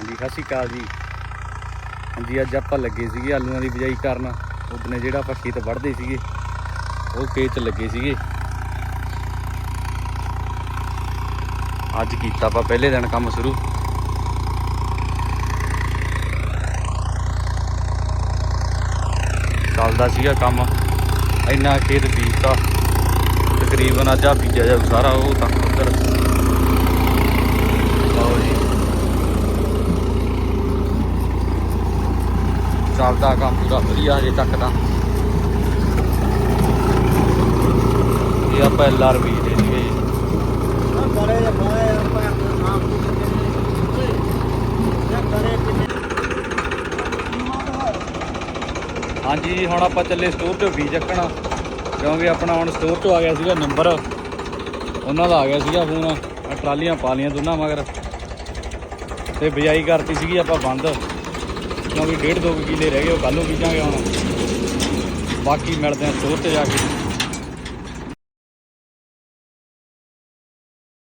ਹਾਂਜੀ, ਸਤਿ ਸ਼੍ਰੀ ਅਕਾਲ ਜੀ। ਹਾਂਜੀ, ਅੱਜ ਆਪਾਂ ਲੱਗੇ ਸੀਗੇ ਆਲੂਆਂ ਦੀ ਬਿਜਾਈ ਕਰਨ। ਉਹਦਨੇ ਜਿਹੜਾ ਆਪਾਂ ਖੇਤ ਵੱਢਦੇ ਸੀਗੇ, ਉਹ ਖੇਤ 'ਚ ਲੱਗੇ ਸੀਗੇ। ਅੱਜ ਕੀਤਾ ਆਪਾਂ ਪਹਿਲੇ ਦਿਨ ਕੰਮ ਸ਼ੁਰੂ। ਚੱਲਦਾ ਸੀਗਾ ਕੰਮ। ਇੰਨਾ ਖੇਤ ਬੀਜਤਾ। ਤਕਰੀਬਨ ਅੱਜ ਆ ਬੀਜਿਆ ਜਾਊ ਸਾਰਾ, ਉਹ ਤੱਕ ਉੱਧਰ ਲਓ ਜੀ ਚੱਲਦਾ ਕੰਮ ਪੂਰਾ ਵਧੀਆ ਹਜੇ ਤੱਕ ਤਾਂ। ਇਹ ਆਪਾਂ ਐਲਆਰ ਬੀਜਦੇ ਸੀਗੇ ਜੀ। ਹਾਂਜੀ ਹੁਣ ਆਪਾਂ ਚੱਲੇ ਸਟੋਰ ਤੋਂ ਬੀਜ ਚੱਕਣਾ। ਕਿਉਂਕਿ ਆਪਣਾ ਹੁਣ ਸਟੋਰ ਤੋਂ ਆ ਗਿਆ ਸੀਗਾ ਨੰਬਰ। ਉਹਨਾਂ ਦਾ ਆ ਗਿਆ ਸੀਗਾ ਫੋਨ। ਆਹ ਟਰਾਲੀਆਂ ਪਾ ਲੀਆਂ ਦੋਨਾਂ ਮਗਰ। ਤੇ ਬਿਜਾਈ ਕਰਤੀ ਸੀਗੀ ਆਪਾਂ ਬੰਦ। ਕਿਉਂਕਿ ਡੇਢ ਦੋ ਕੁ ਰਹਿ ਗਏ, ਉਹ ਕੱਲ ਨੂੰ ਬੀਜਾਂਗੇ ਹੁਣ। ਬਾਕੀ ਮਿਲਦੇ ਆ ਸਟੋਰ ਤੇ ਜਾ ਕੇ।